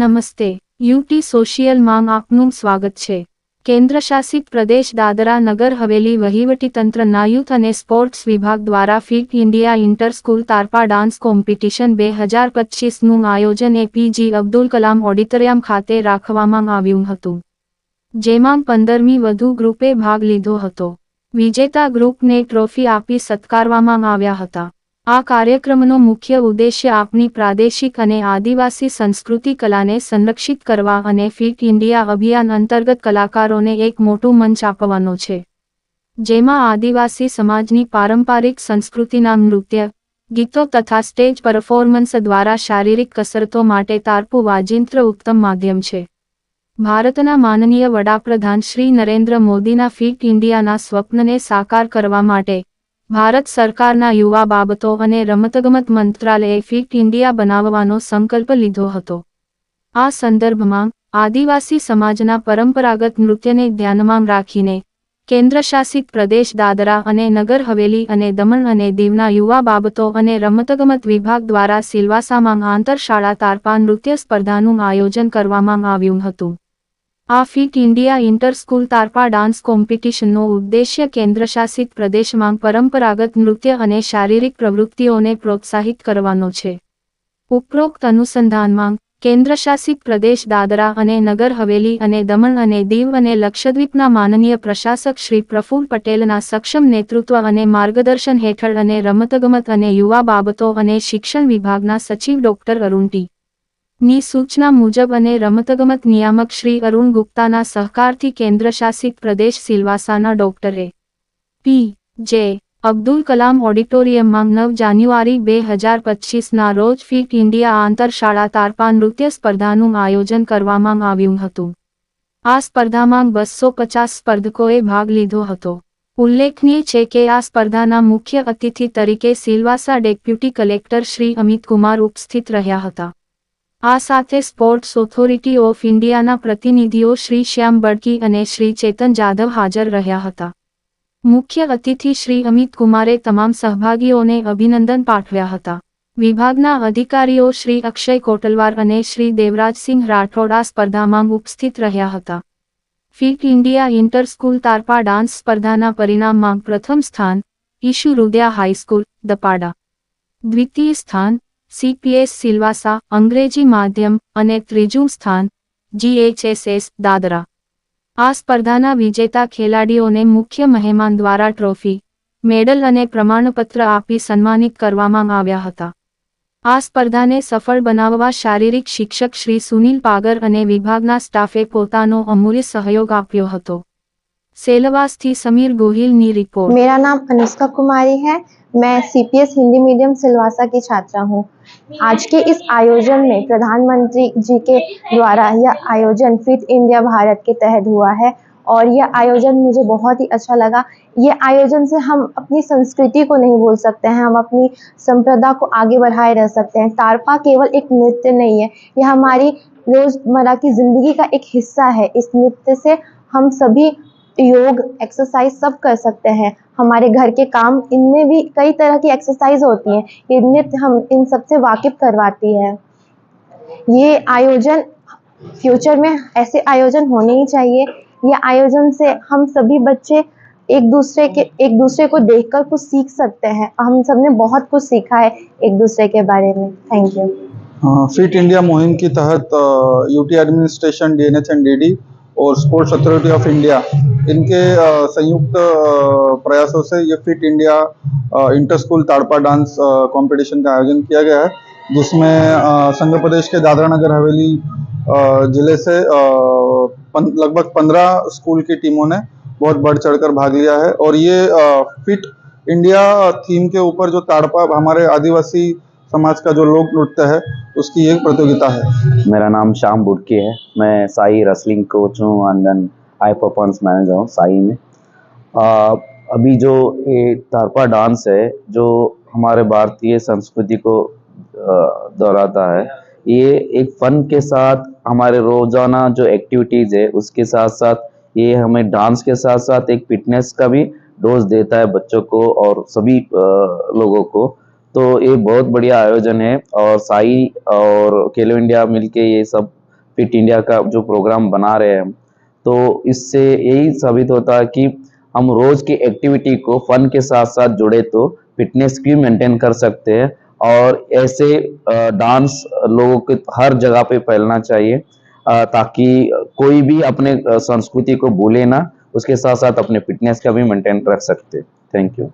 નમસ્તે. યુટી સોશિયલમાં આપનું સ્વાગત છે. કેન્દ્રશાસિત પ્રદેશ દાદરા નગર હવેલી વહીવટીતંત્રના યુથ અને સ્પોર્ટ્સ વિભાગ દ્વારા Fit India inter school Tarpa dance competition બે હજાર પચીસનું આયોજન એપીજી અબ્દુલ કલામ ઓડિટોરિયમ ખાતે રાખવામાં આવ્યું હતું. જેમાં પંદરમી વધુ ગ્રુપે ભાગ લીધો હતો. વિજેતા ગ્રુપને ટ્રોફી આપી સત્કારવામાં આવ્યા હતા. આ કાર્યક્રમનો મુખ્ય ઉદ્દેશ્ય આપની પ્રાદેશિક અને આદિવાસી સંસ્કૃતિ કલાને સંરક્ષિત કરવા અને ફિટ ઇન્ડિયા અભિયાન અંતર્ગત કલાકારોને એક મોટું મંચ આપવાનો છે. જેમાં આદિવાસી સમાજની પારંપરિક સંસ્કૃતિના નૃત્ય, ગીતો તથા સ્ટેજ પરફોર્મન્સ દ્વારા શારીરિક કસરતો માટે તારપુ વાજિંત્ર ઉત્તમ માધ્યમ છે. ભારતના માનનીય વડાપ્રધાન શ્રી નરેન્દ્ર મોદીના ફિટ ઇન્ડિયાના સ્વપ્નને સાકાર કરવા માટે ભારત સરકારના યુવા બાબતો અને રમતગમત મંત્રાલયે ફિટ ઇન્ડિયા બનાવવાનો સંકલ્પ લીધો હતો. આ સંદર્ભમાં આદિવાસી સમાજના પરંપરાગત નૃત્યને ધ્યાનમાં રાખીને કેન્દ્રશાસિત પ્રદેશ દાદરા અને નગર હવેલી અને દમણ અને દીવના યુવા બાબતો અને રમતગમત વિભાગ દ્વારા સિલવાસામાં આંતરશાળા તારપા નૃત્ય સ્પર્ધાનું આયોજન કરવામાં આવ્યું હતું. આ Fit India inter school Tarpa dance કોમ્પિટિશનનો ઉદ્દેશ્ય કેન્દ્રશાસિત પ્રદેશમાં પરંપરાગત નૃત્ય અને શારીરિક પ્રવૃત્તિઓને પ્રોત્સાહિત કરવાનો છે. ઉપરોક્ત અનુસંધાનમાં, કેન્દ્રશાસિત પ્રદેશ દાદરા અને નગર હવેલી અને દમણ અને દીવ અને લક્ષદ્વીપના માનનીય પ્રશાસક શ્રી પ્રફુલ પટેલના સક્ષમ નેતૃત્વ અને માર્ગદર્શન હેઠળ અને રમતગમત અને યુવા બાબતો અને શિક્ષણ વિભાગના સચિવ ડોક્ટર અરુણ ટી. ની સૂચના મુજબ અને રમતગમત નિયામક શ્રી અરુણ ગુપ્તાના સહકારથી કેન્દ્રશાસિત પ્રદેશ સિલવાસાના ડોક્ટરે પી. જે. અબ્દુલ કલામ ઓડિટોરિયમમાં નવ જાન્યુઆરી બે હજાર પચીસના રોજ ફિટ ઇન્ડિયા આંતરશાળા તારપા નૃત્ય સ્પર્ધાનું આયોજન કરવામાં આવ્યું હતું. આ સ્પર્ધામાં બસો પચાસ સ્પર્ધકોએ ભાગ લીધો હતો. ઉલ્લેખનીય છે કે આ સ્પર્ધાના મુખ્ય અતિથિ તરીકે સિલવાસા ડેપ્યુટી કલેક્ટર શ્રી અમિત કુમાર ઉપસ્થિત રહ્યા હતા. આ સાથે સ્પોર્ટ્સ ઓથોરિટી ઓફ ઇન્ડિયાના પ્રતિનિધિઓ શ્રી શ્યામ બડકી અને શ્રી ચેતન જાધવ હાજર રહ્યા હતા. મુખ્ય અતિથિ શ્રી અમિત કુમારે તમામ સહભાગીઓને અભિનંદન પાઠવ્યા હતા. વિભાગના અધિકારીઓ શ્રી અક્ષય કોટલવાર અને શ્રી દેવરાજસિંહ રાઠોડ સ્પર્ધામાં ઉપસ્થિત રહ્યા હતા. Fit India inter school Tarpa dance સ્પર્ધાના પરિણામમાં પ્રથમ સ્થાન, ઈશુ રૂદ્યા હાઈસ્કૂલ દપાડા. દ્વિતીય સ્થાન સીપીએસ સિલવાસા અંગ્રેજી માધ્યમ અને ત્રીજું સ્થાન જીએચએસએસ દાદરા. આ સ્પર્ધાના વિજેતા ખેલાડીઓને મુખ્ય મહેમાન દ્વારા ટ્રોફી, મેડલ અને પ્રમાણપત્ર આપી સન્માનિત કરવામાં આવ્યા હતા. આ સ્પર્ધાને સફળ બનાવવા શારીરિક શિક્ષક શ્રી સુનિલ પાગર અને વિભાગના સ્ટાફે પોતાનો અમૂલ્ય સહયોગ આપ્યો હતો. सेलवास थी समीर गोहिल नी रिपोर्ट। मेरा नाम अनुष्का कुमारी है, मैं सीपीएस हिंदी मीडियम सिलवासा की छात्रा हूँ। आज के इस आयोजन में प्रधानमंत्री जी के द्वारा यह आयोजन फिट इंडिया भारत के तहत हुआ है और यह आयोजन मुझे बहुत ही अच्छा लगा। ये आयोजन से हम अपनी संस्कृति को नहीं भूल सकते हैं, हम अपनी संप्रदा को आगे बढ़ाए रह सकते हैं। तारपा केवल एक नृत्य नहीं है, यह हमारी रोज़मर्रा की ज़िंदगी का एक हिस्सा है। इस नृत्य से हम सभी योग एक्सरसाइज सब कर सकते हैं। हमारे घर के काम, इनमें भी कई तरह की एक्सरसाइज होती हैं। नृत्य हम, इन सबसे वाकिफ करवाती है। ये आयोजन फ्यूचर में ऐसे आयोजन होने ही चाहिए। ये आयोजन से हम सभी बच्चे एक दूसरे के, एक दूसरे को देखकर कुछ सीख सकते हैं। हम सबने बहुत कुछ सीखा है एक दूसरे के बारे में। थैंक यू फिट इंडिया मुहिम के तहत UT administration DNH and DD और स्पोर्ट्स अथॉरिटी ऑफ़ इंडिया इनके संयुक्त प्रयासों से ये Fit India inter school Tarpa dance competition का आयोजन किया गया है, जिसमें संघ प्रदेश के दादरा नगर हवेली ज़िले से लगभग पंद्रह स्कूल की टीमों ने बहुत बढ़ चढ़कर भाग लिया है और ये फिट इंडिया थीम के ऊपर जो ताड़पा हमारे आदिवासी समाज का जो लोक नृत्य है उसकी एक प्रतियोगिता है। मेरा नाम श्याम बुटकी है। मैं साई रेसलिंग कोच हूँ and then high performance manager हूँ साई में। आ, अभी जो ये तारपा डांस है जो हमारे भारतीय संस्कृति को दोहराता है ये एक फन के साथ हमारे रोज़ाना जो एक्टिविटीज़ है उसके साथ साथ ये हमें डांस के साथ साथ एक फिटनेस का भी डोज देता है बच्चों को और सभी लोगों को। तो ये बहुत बढ़िया आयोजन है और साई और खेलो इंडिया मिलके ये सब फिट इंडिया का जो प्रोग्राम बना रहे हैं। तो इससे यही साबित होता है कि हम रोज की एक्टिविटी को फन के साथ साथ जुड़े तो फिटनेस भी मेंटेन कर सकते हैं और ऐसे डांस लोगों के हर जगह पे फैलना चाहिए ताकि कोई भी अपने संस्कृति को भूले ना, उसके साथ साथ अपने फिटनेस का भी मेंटेन रख सकते। Thank you.